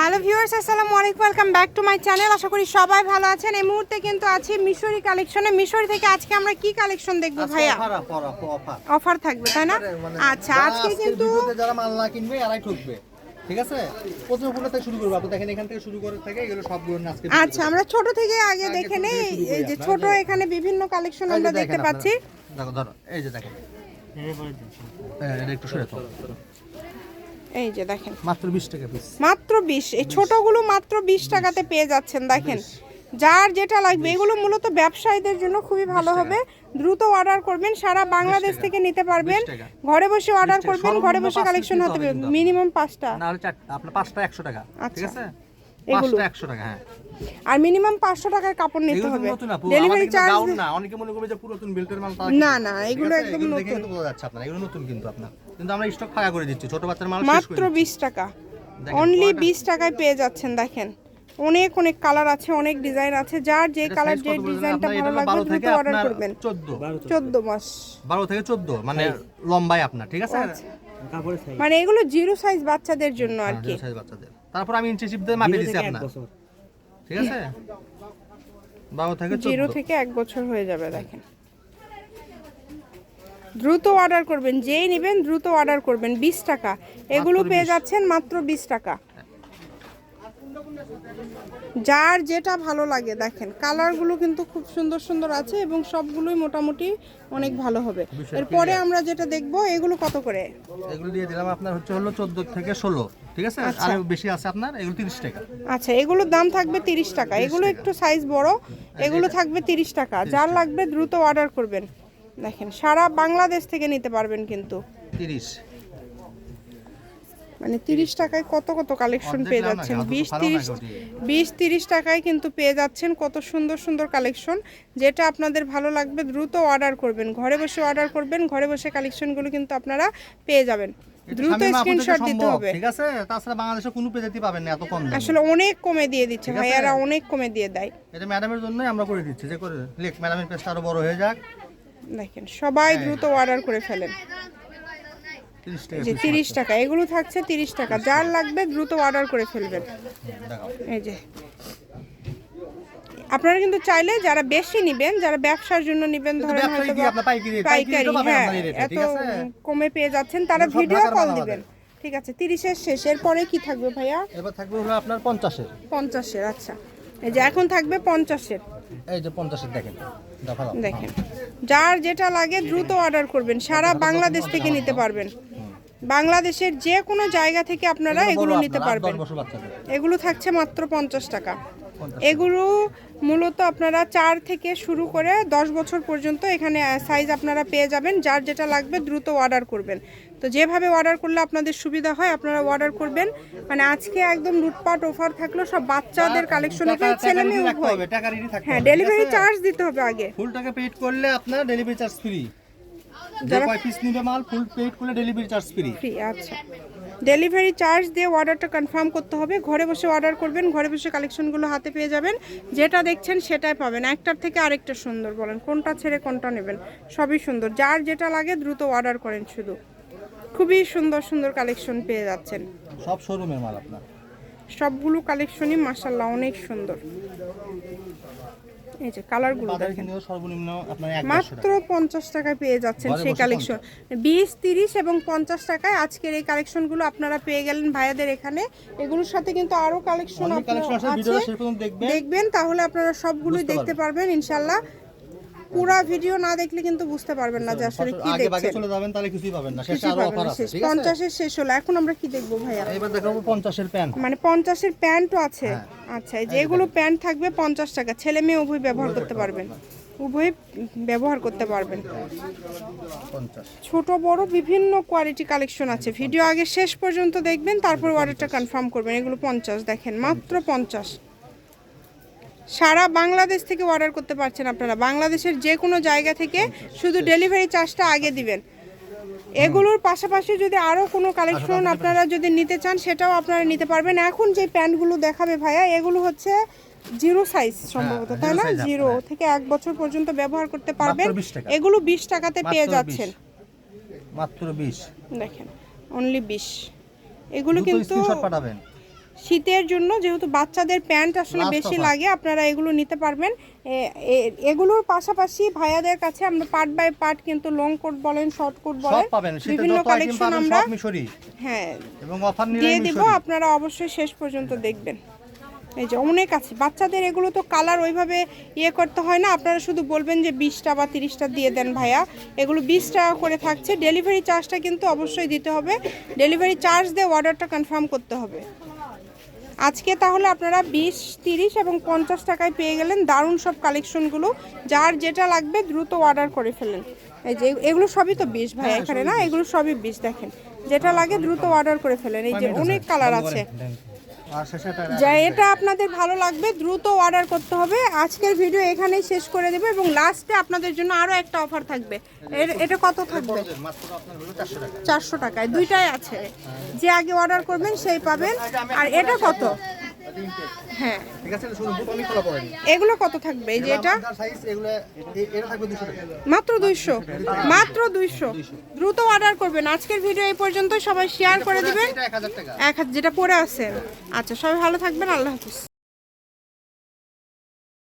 Hello viewers আসসালামু আলাইকুম welcome back to my channel. আশা করি সবাই ভালো আছেন। এই মুহূর্তে কিন্তু আছি মিশরি কালেকশনে। মিশরি থেকে আজকে আমরা কি কালেকশন দেখব ভাইয়া? Offer offer offer offer. থাকবে তাই না? মানে আচ্ছা আজকে কিন্তু যারা মাল না কিনবে এরাই ঠকবে। ঠিক আছে? প্রথম কোনটা থেকে শুরু করব। আপনি দেখেন এখান থেকে শুরু করে থাকে এগুলো সবগুলো আজকে আচ্ছা আমরা ছোট থেকে আগে দেখে নেই। এই যে ছোট এখানে বিভিন্ন কালেকশন আমরা দেখতে পাচ্ছি। দেখো ধরো এই যে দেখেন। হ্যাঁ, একটু সরে তো এই যে দেখেন। মাত্র বিশ টাকা পিস মাত্র বিশ। এই ছোটগুলো মাত্র বিশ টাকাতে পেয়ে যাচ্ছেন দেখেন। যার যেটা লাগবে এগুলো মূলত ব্যবসায়ীদের জন্য খুবই ভালো হবে। দ্রুত অর্ডার করবেন সারা বাংলাদেশ থেকে নিতে পারবেন। ঘরে বসে অর্ডার করবেন ঘরে বসে কালেকশন হতে কিন্তু। মিনিমাম পাঁচটা। না হলে চার আপনার পাঁচটা একশো টাকা। ঠিক আচ্ছা। আছে? এগুলো? একশো টাকা হ্যাঁ। আর মিনিমাম পাঁচশো টাকার কাপড় নিতে হবে। ডেলিভারি চার্জ না। অনেকে মনে করবে যে পুরাতন বেল্টের মাল না না এগুলো? একদম নতুন। যাচ্ছে আপনার এগুলো নতুন কিন্তু আপনার। কিন্তু আমরা স্টক ফাঁকা করে দিচ্ছি। ছোট বাচ্চার মাল মাত্র। বিশ টাকা। অনলি বিশ টাকায় পেয়ে যাচ্ছেন দেখেন। অনেক অনেক কালার আছে অনেক ডিজাইন আছে। যার যে কালার যে ডিজাইনটা ভালো লাগবে দ্রুত অর্ডার করবেন। 14 চোদ্দ মাস। বারো থেকে চোদ্দ মানে লম্বাই আপনার ঠিক আছে? আচ্ছা। মানে এগুলো জিরো সাইজ বাচ্চাদের জন্য আর কি। হ্যাঁ, size বাচ্চাদের। তারপর আমি ইঞ্চি দিয়ে মাপিয়ে দিচ্ছি আপনার। ঠিক আছে? বারো থেকে জিরো থেকে এক বছর হয়ে যাবে দেখেন। দ্রুত অর্ডার করবেন যেই নেবেন দ্রুত অর্ডার করবেন বিশ টাকা। এগুলো পেয়ে যাচ্ছেন মাত্র বিশ টাকা। যার যেটা ভালো লাগে দেখেন কালারগুলো কিন্তু খুব সুন্দর সুন্দর আছে এবং সবগুলোই মোটামুটি অনেক ভালো হবে। এরপরে আমরা যেটা দেখব এগুলো কত করে? এগুলো দিয়ে দিলাম আপনার হচ্ছে হলো চোদ্দ থেকে ষোলো ঠিক আছে? আর বেশি আছে আপনার এগুলো তিরিশ টাকা। আচ্ছা এগুলোর দাম থাকবে তিরিশ টাকা। এগুলো একটু সাইজ বড় এগুলো থাকবে তিরিশ টাকা। যার লাগবে দ্রুত অর্ডার করবেন। দেখেন সারা বাংলাদেশ থেকে নিতে পারবেন কিন্তু। তিরিশ। মানে তিরিশ টাকায় কত কত কালেকশন পেয়ে যাচ্ছেন? বিশ তিরিশ বিশ তিরিশ টাকায় কিন্তু পেয়ে যাচ্ছেন কত সুন্দর সুন্দর কালেকশন যেটা আপনাদের ভালো লাগবে দ্রুত অর্ডার করবেন। ঘরে বসে অর্ডার করবেন ঘরে বসে কালেকশনগুলো কিন্তু আপনারা পেয়ে যাবেন। দ্রুত স্ক্রিনশট দিতে হবে। ঠিক আছে? তাছাড়া বাংলাদেশে কোনো পেজেতে পাবেন না এত কম আসলে অনেক কমে দিয়ে দিচ্ছে ভাইয়ারা অনেক কমে দিয়ে দেয়। এটা ম্যাডামের জন্যই আমরা করে দিচ্ছি যে করে লেখ ম্যাডামের পেজটা আরও বড় হয়ে যাক। দেখেন সবাই হ্যাঁ। দ্রুত অর্ডার করে ফেলেন। যে তিরিশ টাকা এগুলো থাকছে তিরিশ টাকা। যার লাগবে দ্রুত অর্ডার করে ফেলবেন। এই যে। আপনারা কিন্তু চাইলে যারা বেশি নেবেন যারা ব্যবসার জন্য নেবেন ধরেন হয়তো পাইকারি? হ্যাঁ এত কমে পেয়ে যাচ্ছেন তারা ভিডিও কল দিবেন। ঠিক আছে তিরিশের শেষের পরে কি থাকবে ভাইয়া? এবার থাকবে হলো আপনার পঞ্চাশের। পঞ্চাশের আচ্ছা। এই যে এখন থাকবে পঞ্চাশের। এই যে পঞ্চাশের দেখেন। দেখেন। যার যেটা লাগে দ্রুত অর্ডার করবেন। সারা বাংলাদেশ থেকে নিতে পারবেন। বাংলাদেশের যে কোনো জায়গা থেকে আপনারা এগুলো নিতে পারবেন। এগুলো থাকছে মাত্র পঞ্চাশ টাকা। এগুলো মূলত আপনারা চার থেকে শুরু করে দশ বছর পর্যন্ত এখানে সাইজ আপনারা পেয়ে যাবেন। যার যেটা লাগবে দ্রুত অর্ডার করবেন। তো যেভাবে অর্ডার করলে আপনাদের সুবিধা হয় আপনারা অর্ডার করবেন। মানে আজকে একদম লুটপাট অফার থাকল সব বাচ্চাদের কালেকশন টাকা- ছেলে মেয়ে হবে, হ্যাঁ ডেলিভারি চার্জ দিতে হবে আগে। ফুল টাকা পেড করলে আপনার ডেলিভারি চার্জ ফ্রি যারা- পিস নিবে মাল ফুল পেড করলে ডেলিভারি চার্জ ফ্রি ফ্রি আচ্ছা। ডেলিভারি চার্জ দিয়ে অর্ডারটা কনফার্ম করতে হবে। ঘরে বসে অর্ডার করবেন, ঘরে বসে কালেকশনগুলো হাতে পেয়ে যাবেন। যেটা দেখছেন সেটাই পাবেন। একটার থেকে আরেকটা সুন্দর বলেন, কোনটা ছেড়ে কোনটা নেবেন, সবই সুন্দর। যার যেটা লাগে দ্রুত অর্ডার করেন শুধু। খুবই সুন্দর সুন্দর কালেকশন পেয়ে যাচ্ছেন। সব শোরুমের মাল আপনার? সবগুলো কালেকশনই মাসাল্লাহ অনেক সুন্দর। এই যে কালারগুলো দেখেন। সর্বনিম্ন আপনার মাত্র পঞ্চাশ টাকায় পেয়ে যাচ্ছেন সেই কালেকশন বিশ তিরিশ এবং পঞ্চাশ টাকায় আজকের এই কালেকশনগুলো আপনারা পেয়ে গেলেন ভাইয়াদের এখানে। এগুলোর সাথে কিন্তু আরও কালেকশন আছে। দেখবেন। দেখবেন তাহলে আপনারা সবগুলোই দেখতে পারবেন। ইনশাল্লাহ পুরা ভিডিও না দেখলে কিন্তু বুঝতে পারবেন না যে আসলে কি দেখছেন। আগে চলে যাবেন তাহলে কিছুই পাবেন না। শেষে আরও অফার আছে ঠিক আছে? পঞ্চাশের শেষ হলো। এখন আমরা কি দেখব ভাইয়া? এবার দেখাবো পঞ্চাশের প্যান্ট। মানে পঞ্চাশের প্যান্টও আছে। হ্যাঁ। আচ্ছা এই যে এগুলো প্যান্ট থাকবে পঞ্চাশ টাকা। ছেলে মেয়ে উভয় ব্যবহার করতে পারবেন। উভয় ব্যবহার করতে পারবেন। ছোট বড় বিভিন্ন কোয়ালিটি কালেকশন আছে। ভিডিও আগে শেষ পর্যন্ত দেখবেন তারপর অর্ডারটা কনফার্ম করবেন। এগুলো পঞ্চাশ দেখেন মাত্র পঞ্চাশ। সারা বাংলাদেশ থেকে অর্ডার করতে পারছেন আপনারা। বাংলাদেশের যে কোনো জায়গা থেকে শুধু ডেলিভারি চার্জটা আগে দিবেন। এগুলোর পাশাপাশি যদি আরও কোনো কালেকশন আপনারা যদি নিতে চান সেটাও আপনারা নিতে পারবেন। এখন যে প্যান্টগুলো দেখাবে ভাইয়া এগুলো হচ্ছে জিরো সাইজ সম্ভবত তাই না? জিরো থেকে এক বছর পর্যন্ত ব্যবহার করতে পারবেন। এগুলো বিশ টাকাতে পেয়ে যাচ্ছেন। মাত্র বিশ। দেখেন অনলি বিশ। এগুলো কিন্তু শীতের জন্য যেহেতু বাচ্চাদের প্যান্ট আসলে বেশি লাগে আপনারা এগুলো নিতে পারবেন। এগুলোর পাশাপাশি ভাইয়াদের কাছে আমরা পার্ট বাই পার্ট কিন্তু লং কোট বলেন শর্ট কোট বলেন বিভিন্ন কালেকশন আমরা হ্যাঁ এবং অফার দিয়ে দিব আপনারা অবশ্যই শেষ পর্যন্ত দেখবেন। এই যে অনেক আছে বাচ্চাদের এগুলো তো কালার ওইভাবে ইয়ে করতে হয় না আপনারা শুধু বলবেন যে বিশটা বা তিরিশটা দিয়ে দেন ভাইয়া। এগুলো বিশ টাকা করে থাকছে ডেলিভারি চার্জটা কিন্তু অবশ্যই দিতে হবে। ডেলিভারি চার্জ দিয়ে অর্ডারটা কনফার্ম করতে হবে। আজকে তাহলে আপনারা বিশ তিরিশ এবং পঞ্চাশ টাকায় পেয়ে গেলেন দারুণ সব কালেকশনগুলো। যার যেটা লাগবে দ্রুত অর্ডার করে ফেলেন। এই যে এগুলো সবই তো বিষ ভাই এখানে না? এগুলো সবই বিষ দেখেন। যেটা লাগে দ্রুত অর্ডার করে ফেলেন। এই যে অনেক কালার আছে। যা এটা আপনাদের ভালো লাগবে দ্রুত অর্ডার করতে হবে। আজকের ভিডিও এখানেই শেষ করে দেবে এবং লাস্টে আপনাদের জন্য আরও একটা অফার থাকবে। এর এটা কত থাকবে? চারশো টাকা। চারশো টাকায়। দুইটাই আছে। যে আগে অর্ডার করবেন সেই পাবেন। আর এটা কত? হ্যাঁ। ঠিক আছে? খোলা এগুলো কত থাকবে? এই যে এটা? সাইজ এগুলো এটা থাকবে দুশো টাকা। মাত্র দুইশো? মাত্র দুইশো? দ্রুত অর্ডার করবেন। আজকের ভিডিও এই পর্যন্ত সবাই শেয়ার করে দিবেন। এক হাজার টাকা। যেটা পড়ে আছে। আচ্ছা সবাই ভালো থাকবেন। আল্লাহ হাফিজ।